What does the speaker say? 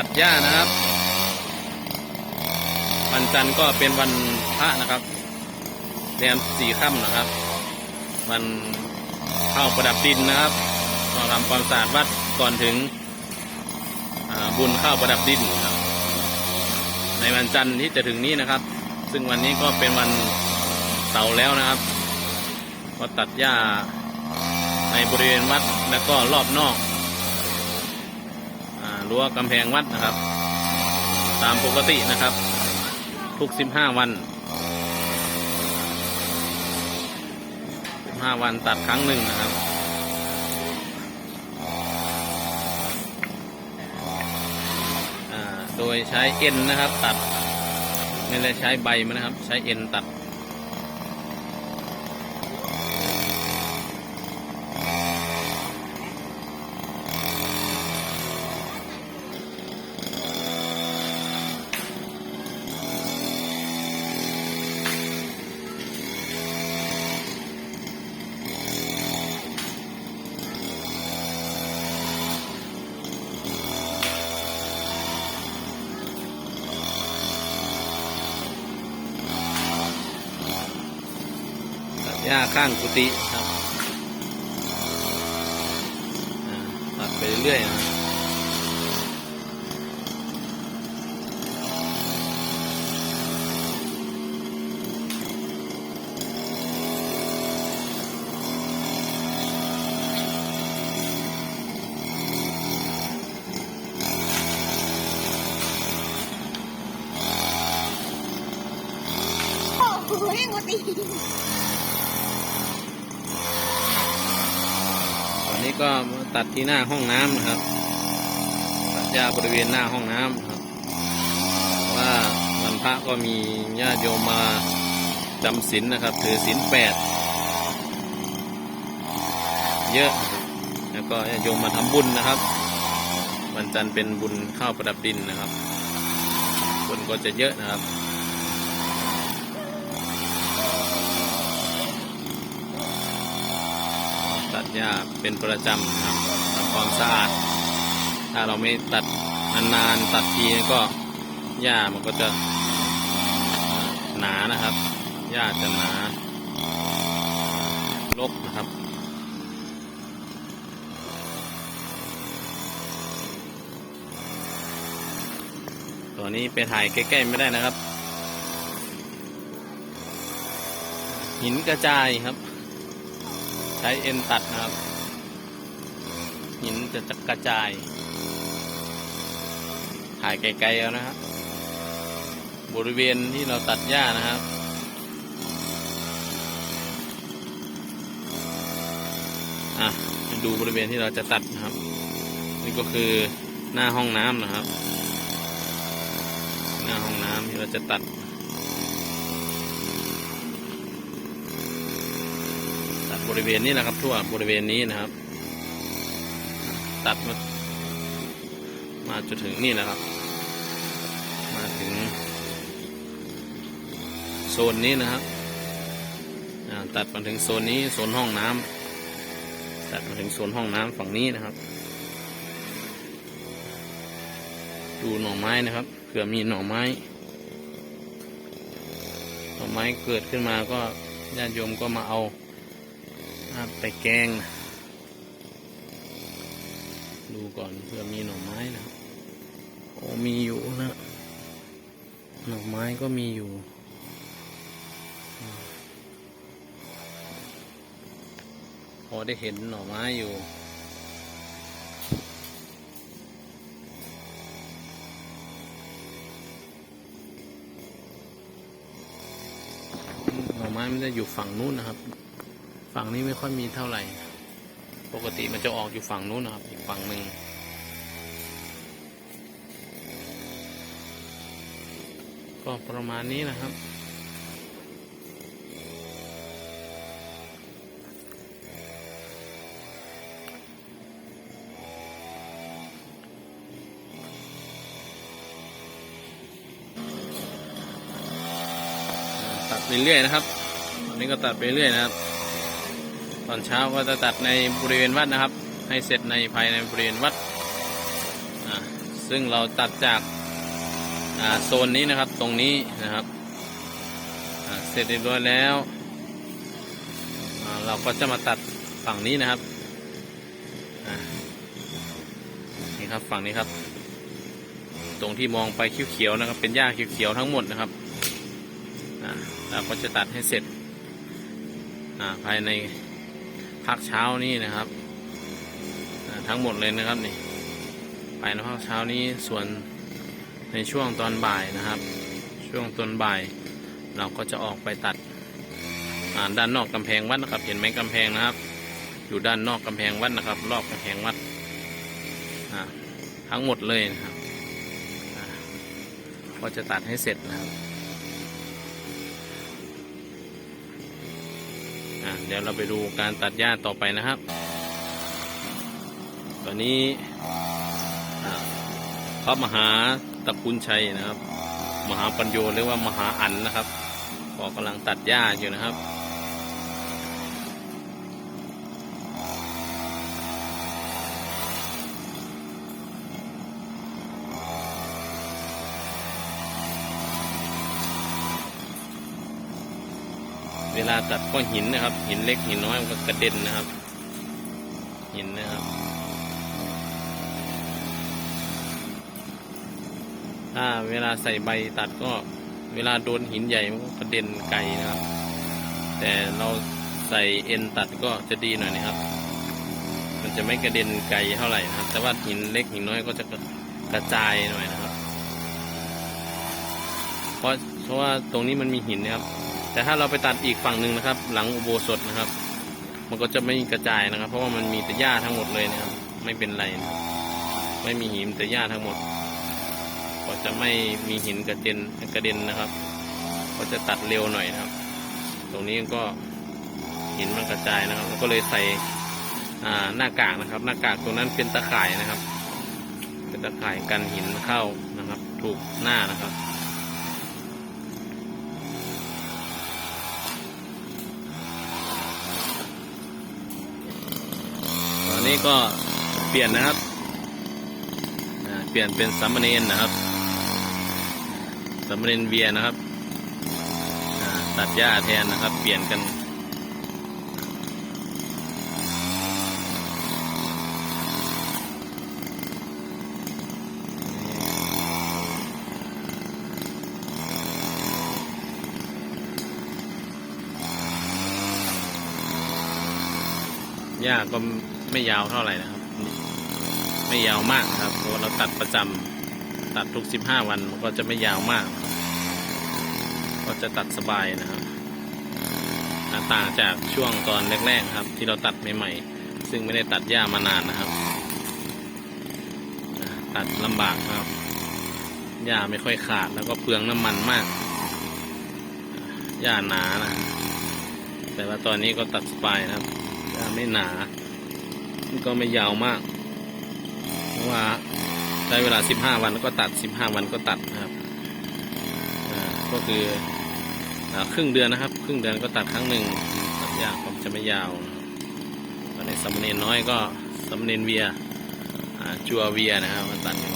ตัดหญ้านะครับ วันจันทร์ก็เป็นวันพระนะครับแรมสี่ค่ำนะครับวันเข้าประดับดินนะครับก็ทำความสะอาดวัดก่อนถึงบุญเข้าประดับดินนะครับในวันจันทร์ที่จะถึงนี้นะครับ ซึ่งวันนี้ก็เป็นวันเสาร์แล้วนะครับก็ตัดหญ้าในบริเวณวัดแล้วก็รอบนอก รั้วกำแพงวัดนะครับ ตามปกตินะครับ ทุก 15 วัน15วันตัดครั้งหนึ่งนะครับโดยใช้เอ็นนะครับ ตัดไม่ได้ใช้ใบมันนะครับ ใช้เอ็นตัด หญ้าข้างกุฏิครับอ่าตัดไปเรื่อยๆนะครับ โอ้โหแม่งตี ต นี้ก็ตัดที่หน้าห้องน้ำนะครับตัดหญ้าบริเวณหน้าห้องน้ำครับว่าวันพระก็มีญาติโยมมาจำศีลนะครับ ถือศีลแปดเยอะ แล้วก็ญาติโยมมาทำบุญนะครับวันจันทร์เป็นบุญข้าวประดับดินนะครับคนก็จะเยอะนะครับ หญ้าเป็นประจำนะครับทำความสะอาด ถ้าเราไม่ตัดนานๆตัดทีก็หญ้ามันก็จะหนานะครับหญ้าจะหนารกนะครับตัวนี้ไปถ่ายใกล้ๆไม่ได้นะครับ หินกระจายครับ ใช้เอ็นตัดนะครับ หินจะจะกระจาย ถ่ายไกลๆเอานะครับ บริเวณที่เราตัดหญ้านะครับอะดูบริเวณที่เราจะตัดนะครับ นี่ก็คือหน้าห้องน้ำนะครับ หน้าห้องน้ำที่เราจะตัด ตัดบ ริเวณนี้นะครับ ทั่วบริเวณนี้นะครับ ตัดมามาจนถึงนี่นะครับ มาถึง โซนนี้นะครับตัดมาถึงโซนนี้โซนห้องน้ำตัดมาถึงโซนห้องน้ำฝั่งนี้นะครับ ดูหน่อไม้นะครับเผื่อมีหน่อไม้หน่อไม้เกิดขึ้นมาก็ญาติโยมก็มาเอา อะไปแกงนะดูก่อนเพื่อมีหน่อไม้นะครับโอ้มีอยู่นะ หน่อไม้ก็มีอยู่พอได้เห็นหน่อไม้อยู่หน่อไม้มันจะอยู่ฝั่งนู้นนะครับ ฝั่งนี้ไม่ค่อยมีเท่าไหร่ ปกติมันจะออกอยู่ฝั่งนู้นนะครับ อีกฝั่งหนึ่งก็ประมาณนี้นะครับตัดไปเรื่อยนะครับ อันนี้ก็ตัดไปเรื่อยนะครับ ตอนเช้าก็จะตัดในบริเวณวัดนะครับ ให้เสร็จในภายในบริเวณวัดอ่าซึ่งเราตัดจากาโซนนี้นะครับตรงนี้นะครับอ่าเสร็จเรียบร้อยแล้วอ่าเราก็จะมาตัดฝั่งนี้นะครับอ่านี่ครับฝั่งนี้ครับ ตรงที่มองไปเขียวๆนะครับ เป็นหญ้าเขียวๆทั้งหมดนะครับอ่าเราก็จะตัดให้เสร็จอ่าภายใน ภาคเช้านี้นะครับทั้งหมดเลยนะครับนี่ภายในภาคเช้านี้ส่วนในช่วงตอนบ่ายนะครับ ช่วงตอนบ่าย เราก็จะออกไปตัดด้านนอกกำแพงวัดนะครับ เห็นไหมกำแพงนะครับ อยู่ด้านนอกกำแพงวัดนะครับ รอบกำแพงวัดทั้งหมดเลยนะครับก็จะตัดให้เสร็จนะครับ เดี๋ยวเราไปดูการตัดหญ้าต่อไปนะครับ ตอนนี้พระมหาตะคุณชัยนะครับ มหาปัญโยเรียกว่ามหาอันนะครับก็กำลังตัดหญ้าอยู่นะครับ เวลาตัดก็หินนะครับ หินเล็กหินน้อยมันก็กระเด็นนะครับ หินนะครับ ถ้าเวลาใส่ใบตัดก็เวลาโดนหินใหญ่มันก็กระเด็นไกลนะครับ แต่เราใส่เอ็นตัดก็จะดีหน่อยนะครับ มันจะไม่กระเด็นไกลเท่าไหร่นะครับ แต่ว่าหินเล็กหินน้อยก็จะกระจายหน่อยนะครับ เพราะเพราะว่าตรงนี้มันมีหินนะครับ แต่ถ้าเราไปตัดอีกฝั่งหนึ่งนะครับ หลังอุโบสถนะครับ มันก็จะไม่กระจายนะครับ เพราะว่ามันมีแต่หญ้าทั้งหมดเลยนะครับ ไม่เป็นไรนะไม่มีหินแต่หญ้าทั้งหมด ก็จะไม่มีหินกระเด็นกระเด็นนะครับ ก็จะตัดเร็วหน่อยนะครับ ตรงนี้ก็หินมันกระจายนะครับก็เลยใส่หน้ากากนะครับ หน้ากากตรงนั้นเป็นตะข่ายนะครับ เป็นตะข่ายกันหินเข้านะครับ ถูกหน้านะครับ นี้ก็เปลี่ยนนะครับเปลี่ยนเป็นสามเณรนะครับสามเณรเวียนะครับตัดหญ้าแทนนะครับ เปลี่ยนกันหญ้าก็ ไม่ยาวเท่าไหร่นะครับ ไม่ยาวมากครับเพราะเราตัดประจำตัดทุกสิบห้าวันมันก็จะไม่ยาวมาก ก็จะตัดสบายนะครับต่างจากช่วงตอนแรก ๆ ครับ ที่เราตัดใหม่ๆซึ่งไม่ได้ตัดหญ้ามานานนะครับ ตัดลำบากครับหญ้าไม่ค่อยขาดแล้วก็เปลืองน้ำมันมากหญ้าหนานะแต่ว่าตอนนี้ก็ตัดสบายนะครับหญ้าไม่หนา ก็ไม่ยาวมาก เพราะว่าใช้เวลา 15 วันก็ตัด 15 วันก็ตัดนะครับก็คืออครึ่งเดือนนะครับ ครึ่งเดือนก็ตัดครั้งหนึ่งตัดยากผมจะไม่ยาวในสามเนิน้อยก็สามเณรเวียจัวเวียนะครับมาตัดอยู่